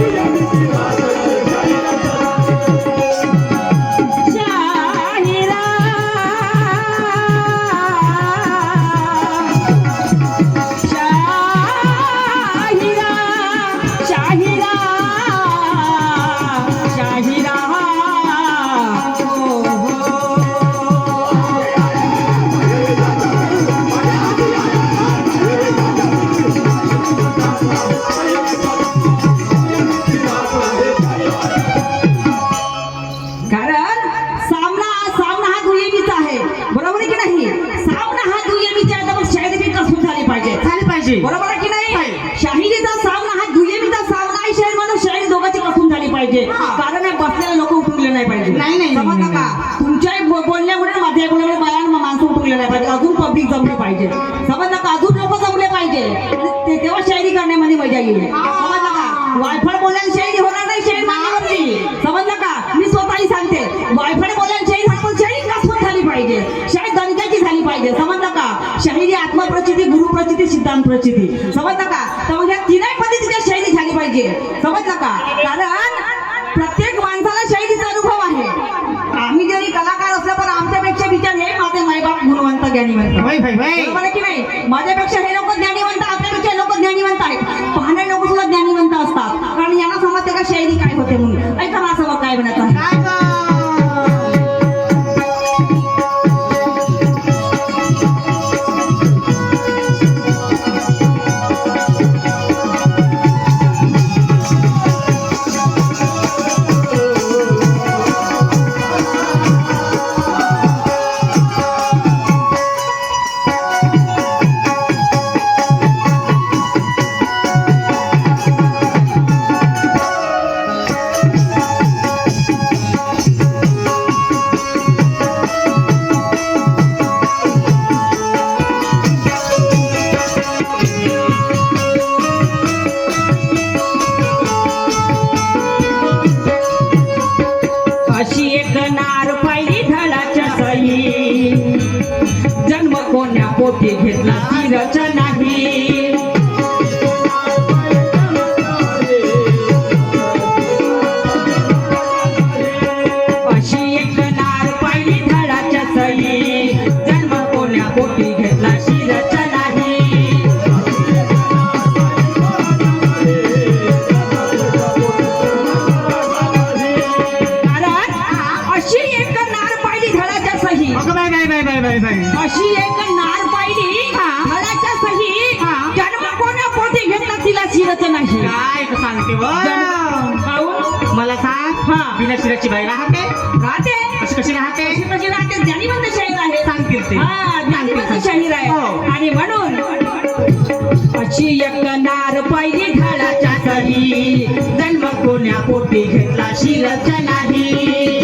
शाहिरा पाहिजे बरोबर आहे की नाही? शाहिरीचा सामना हा दुय्यमीचा सामना आहे. शाहीर माणूस शाहीर दोघांची कसून झाली पाहिजे. कारण हे बसलेले लोक उठवले नाही पाहिजे. नाही, नाही, समजलं का? बो- बोलण्यामुळे माझ्या बोलण्यामुळे आणि माणसं उठवले नाही पाहिजे. अजून पब्लिक जमले पाहिजे. समजलं का? अजून लोक जमले पाहिजे. तेव्हा शायरी करण्यामध्ये मजा येईल. समजलं का? वायफळ बोलायला शायरी होणार नाही शाहीर मान्यवरती समजलं का? मी स्वतःही सांगते. वायफळ बोलायला शाहीर होणार पण शाहीर कसवत झाली पाहिजे. शाहीर दणक्याची झाली पाहिजे. समजलं का? शाहिरी आत्मप्रचिती गुरुप्रचिती सिद्धांत प्रचिती. समजलं का? तर मग या तिन्ही पद्धतीच्या शाहिरी झाली पाहिजे. समजलं का? कारण प्रत्येक माणसाला शाहिरीचा अनुभव आहे. आम्ही जरी कलाकार असलो पण आमच्यापेक्षा विचार हे माझे मायबाप गुणवंत बरोबर आहे की नाही? माझ्यापेक्षा हे लोक बाय बाय अशी एक नार पाहिली धडाच्या सही जन्म कोण्या पोटी घेतला तिला शिरच नाही. काय सांगते? मला सांग. हा. बिना शिराची बाई राहते. राहते. कशी कशी राहते? कशी राहते? ज्ञानीवंत शाहीर आहे. सांगतील ते. हा ज्ञानीवंत शाहीर आहे. हो. आणि म्हणून अशी एक नार पाहिली झाडाच्या सही. जन्म कोण्या पोटी घेतला शिरच नाही.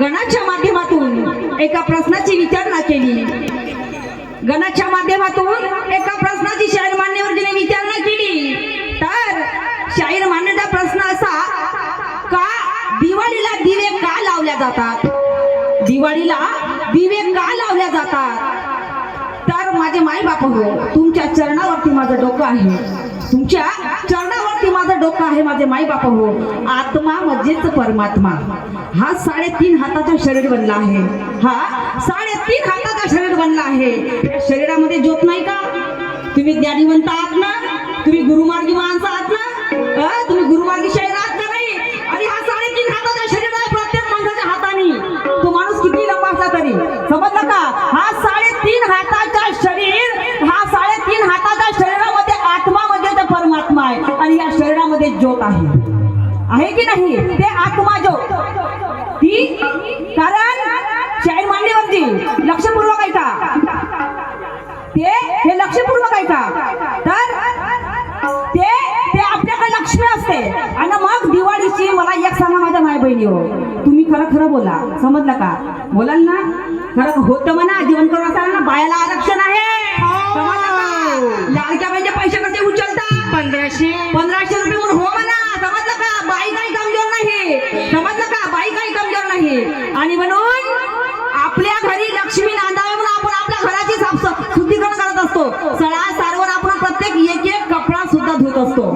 गणाच्या माध्यमातून एका प्रश्नाची विचारणा केली. गणाच्या माध्यमातून एका प्रश्नाची शाहीर मान्यवरजीने विचारणा केली. तर शाहीर मान्यता प्रश्न असा का दिवाळीला दिवे का लावल्या जातात? दिवाळीला दिवे का लावल्या जातात? तर माझे माई बाप हो तुमच्या चरणावरती माझं डोकं आहे. तुमच्या चरणावरती माझं डोकं आहे माझे माई बाप हो. आत्मा म्हणजेच परमात्मा. हा साडेतीन हाताचा शरीर बनला आहे. हा साडेतीन हाताचा शरीर बनला आहे. त्या शरीरामध्ये ज्योत नाही का? तुम्ही ज्ञानीवंत आहात ना? तुम्ही गुरुमार्गी माणसं आहात ना? तुम्ही गुरुमार्गी शरीर आहात का नाही? आणि हा साडेतीन हाताचा शरीर आहे प्रत्येक माणसाच्या हाताने. तो माणूस किती लंबा असला तरी. समजलं का? हा साडेतीन हाताचा शरीर हा साडेतीन हाताचा शरीर आणि या शरीरामध्ये ज्योत आहे. आहे की नाही? ते आत्मा ज्योत. ती कारण शाहीर मांडीवरती लक्षपूर्वक ऐका. ते हे लक्षपूर्वक ऐका. तर ते ते आपल्याकडे लक्ष्मी असते. आणि मग दिवाळीची मला एक सांगा माझ्या माय बहिणी हो तुम्ही खरं खरं बोला. समजलं का? बोलाल ना? खरं होतं म्हणा. जीवन करून ना? बायाला आरक्षण आहे. का? लाडक्या बाईचे पैसे पंधराशे. पंधराशे रुपये म्हणून. हो म्हणा समजलं का? बाई काही कमजोर नाही. समजलं का? बाई काही कमजोर नाही. आणि म्हणून आपल्या घरी लक्ष्मी नांदावे म्हणून आपण आपल्या घराची साफ शुद्धीकरण करत असतो. सळा सारवर आपण प्रत्येक एक एक कपडा सुद्धा धुत असतो.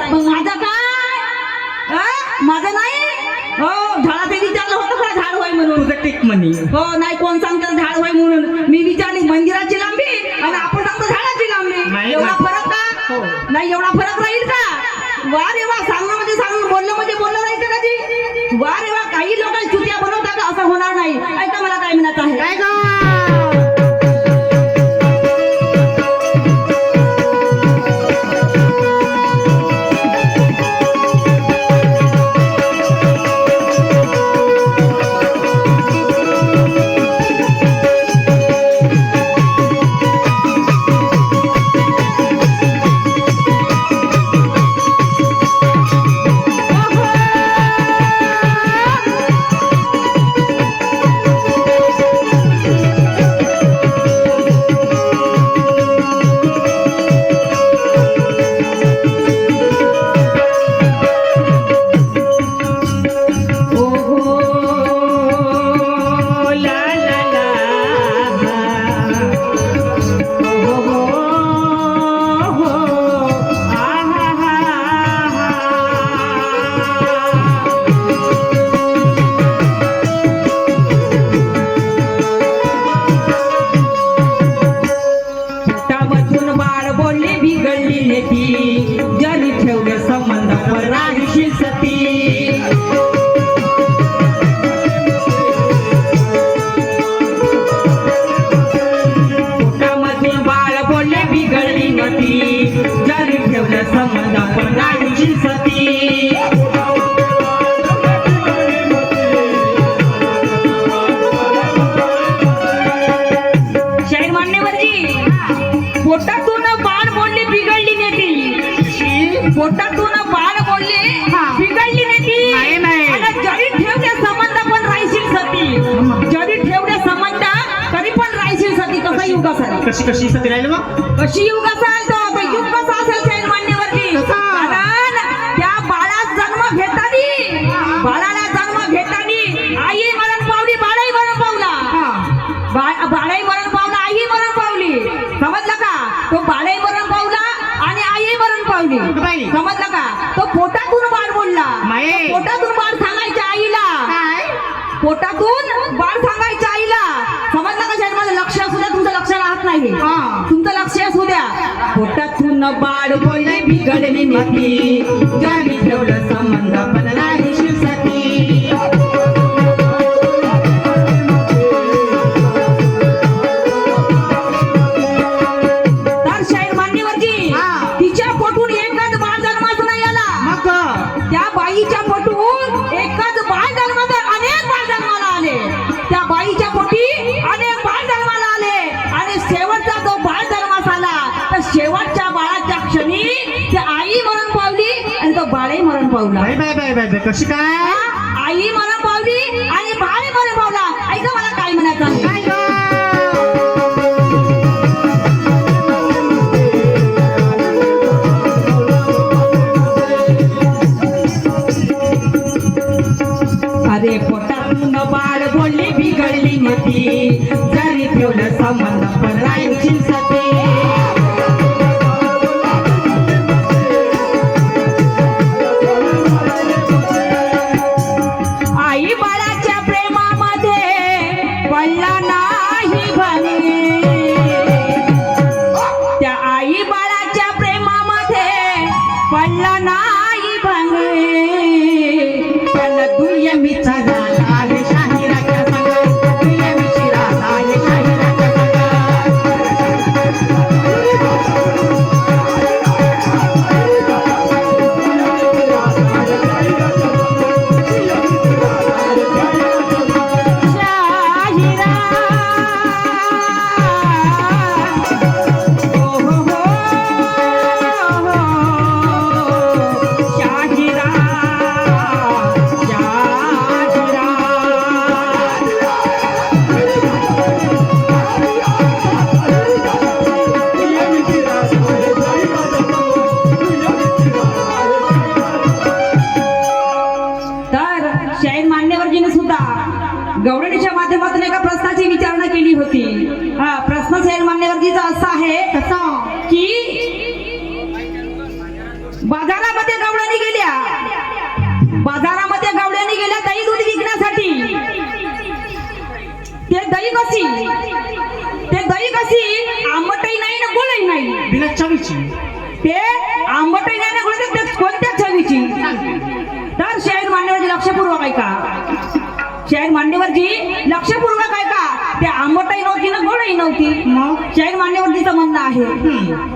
मग माझं काय? माझं नाही? हो झाडाचे विचारलं होतं का झाड होय म्हणून? तुझं टिक म्हणी. हो नाही कोण सांगतं झाड होय म्हणून? मी विचारली मंदिराची लांबी आणि आपण सांगतो झाडाची लांबी. नाही, एवढा नाही. फरक का? हो. नाही एवढा फरक राहील का? वा रे वा सांगणं म्हणजे सांगणं बोलणं म्हणजे बोलणं राहील का कधी? वा रे वा काही लोक चुत्या बनवता का? असं होणार नाही. ऐका मला काय म्हणत आहे? ठेवले संबंध पण राहीशी सती शाहीर मान्यवरजी पोटातून बाण बोलली बिघडली नेती. पोटातून बाण बोलली बिघडली नेती. नाही, नाही. आणि जरी ठेवले संबंध पण राहशील सती. जरी ठेवले संबंध तरी पण सती. कसा युग असेल? कशी कशी सती राहिली मग? कशी युग असेल तो तो युग कसा असेल बाळाला जन्म घेतानी आई मरण पावली बाळाही मरण पावला. बाळ बाळाही मरण पावला आई मरण पावली. समजलं का? तो बाळही मरण पावला आणि आई मरण पावली. समजलं का? तो पोटातून बाळ बोलला. पोटातून बाळ सांगायच्या आईला. पोटातून बाळ सांगायच्या आईला. समजलं का शाळेत माझं लक्ष असू द्या तुमचं लक्ष राहत नाही. तुमचं लक्ष असू द्या. पोटातून बाळ बोलले बिघडली जरी ठेवलं संबंध पण पावला. Bye bye bye bye bye कशी काय? आई मरण पावली आणि बाळही मरण पावला. ऐका मला काय म्हणायचं बाजारामध्ये गवळणी गेल्या. बाजारामध्ये गवळणी गेल्या दही दूध विकण्यासाठी. ते दही कशी? ते दही कशी? आंबटही नाही ना गोळही नाही. बिना चवीची. ते आंबटही नाही ना गोळही ते कोणत्या चवीची? तर शाहीर मांडेवरजी लक्षपूर्वक ऐका. शाहीर मांडेवरजी लक्षपूर्वक ऐका. ते आंबटही नव्हती ना गोडही नव्हती. मग? शाहीर मांडेवरजीचं म्हणणं आहे.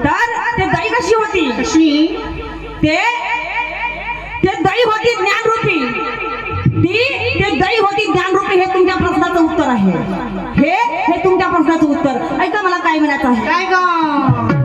तर ते दही कशी होती? कशी? ते ते दही होती ज्ञानरूपी. ती ते दही होती ज्ञानरूपी हे तुमच्या प्रश्नाचं उत्तर आहे. हे हे तुमच्या प्रश्नाचं उत्तर. ऐका मला काय म्हणायचं आहे. काय ग?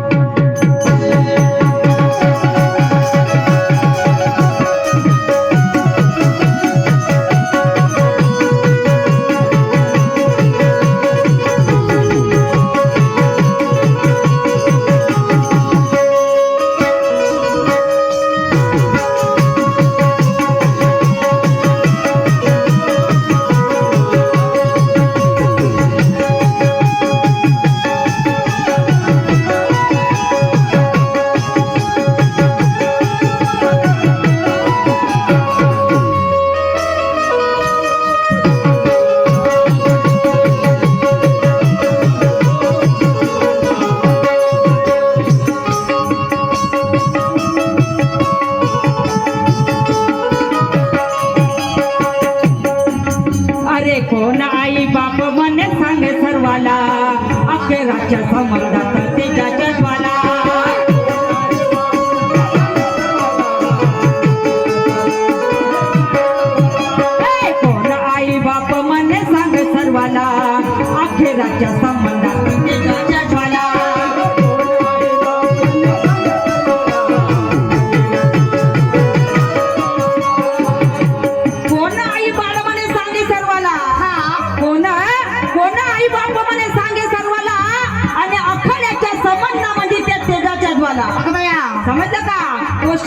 अखेराच्या संबंधात ते त्याच्या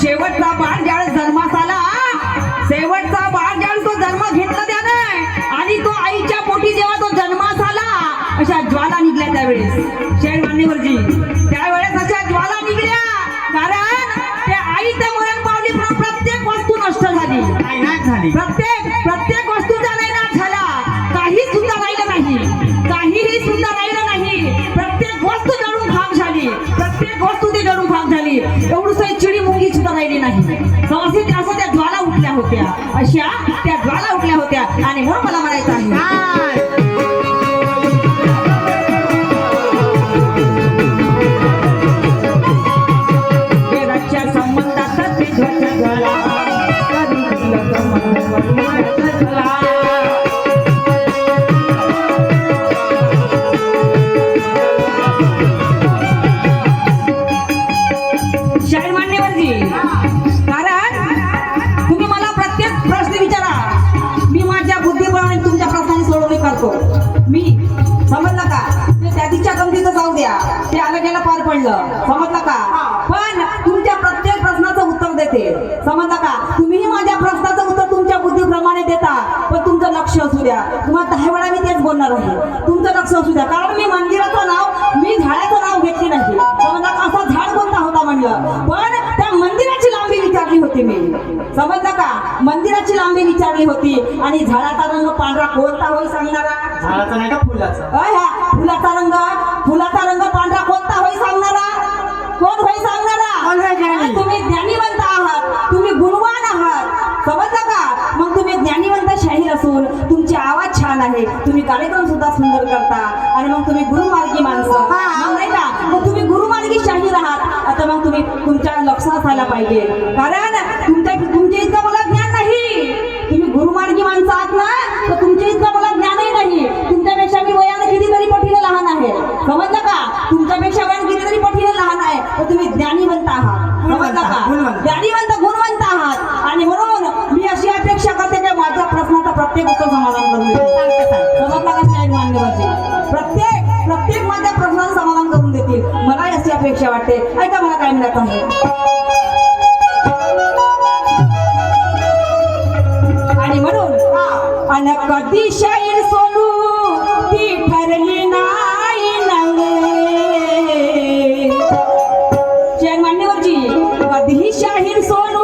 शेवटचा नाही असं त्या ज्वाला उठल्या होत्या. अशा त्या ज्वाला उठल्या होत्या. आणि म्हणून मला म्हणायचं आहे म्हणलं समजलं का? पण तुमच्या प्रत्येक प्रश्नाचं उत्तर देते. समजलं का? तुम्हीही माझ्या प्रश्नाचं उत्तर तुमच्या बुद्धीप्रमाणे देता. पण तुमचं लक्ष असू द्या. तुम्हाला दहा वेळा मी तेच बोलणार आहे. तुमचं लक्ष असू द्या. कारण मी मंदिराचं नाव मी झाडाचं नाव घेतले नाही. समजलं का? असा झाड कोणता होता म्हणलं? पण त्या मंदिराची लांबी विचारली होती मी. समजलं का? मंदिराची लांबी विचारली होती. आणि झाडाचा रंग पांढरा कोणता होई सांगणारा? झाडाचा नाही का फुलाचा? हा, फुलाचा रंग. फुलाचा रंग ज्ञानी? तुम्ही ज्ञानीवंत आहात तुम्ही गुणवान आहात. समजलं का? मग तुम्ही ज्ञानीवंत शाहीर असून तुमचे आवाज छान आहे. तुम्ही कार्यक्रम सुद्धा सुंदर करता आणि मग तुम्ही गुरुमार्गी माणसं. नाही का? मग तुम्ही गुरुमार्गी शाहीर आहात. आता मग तुम्ही तुमच्या लक्ष असायला पाहिजे. कारण तर तुम्ही ज्ञानीवंत आहात. ज्ञानीवंत गुणवंत आहात. आणि म्हणून मी अशी अपेक्षा करते की माझ्या प्रश्नाचं प्रत्येक उत्तर समाधान करून देतील समजलं का शाहीर मान्यवरची? प्रत्येक प्रत्येक माझ्या प्रश्नाचं समाधान करून देतील. मलाही अशी अपेक्षा वाटते. ऐका मला काय मिळत आहे? आणि म्हणून अन कधी शाहीर here, so no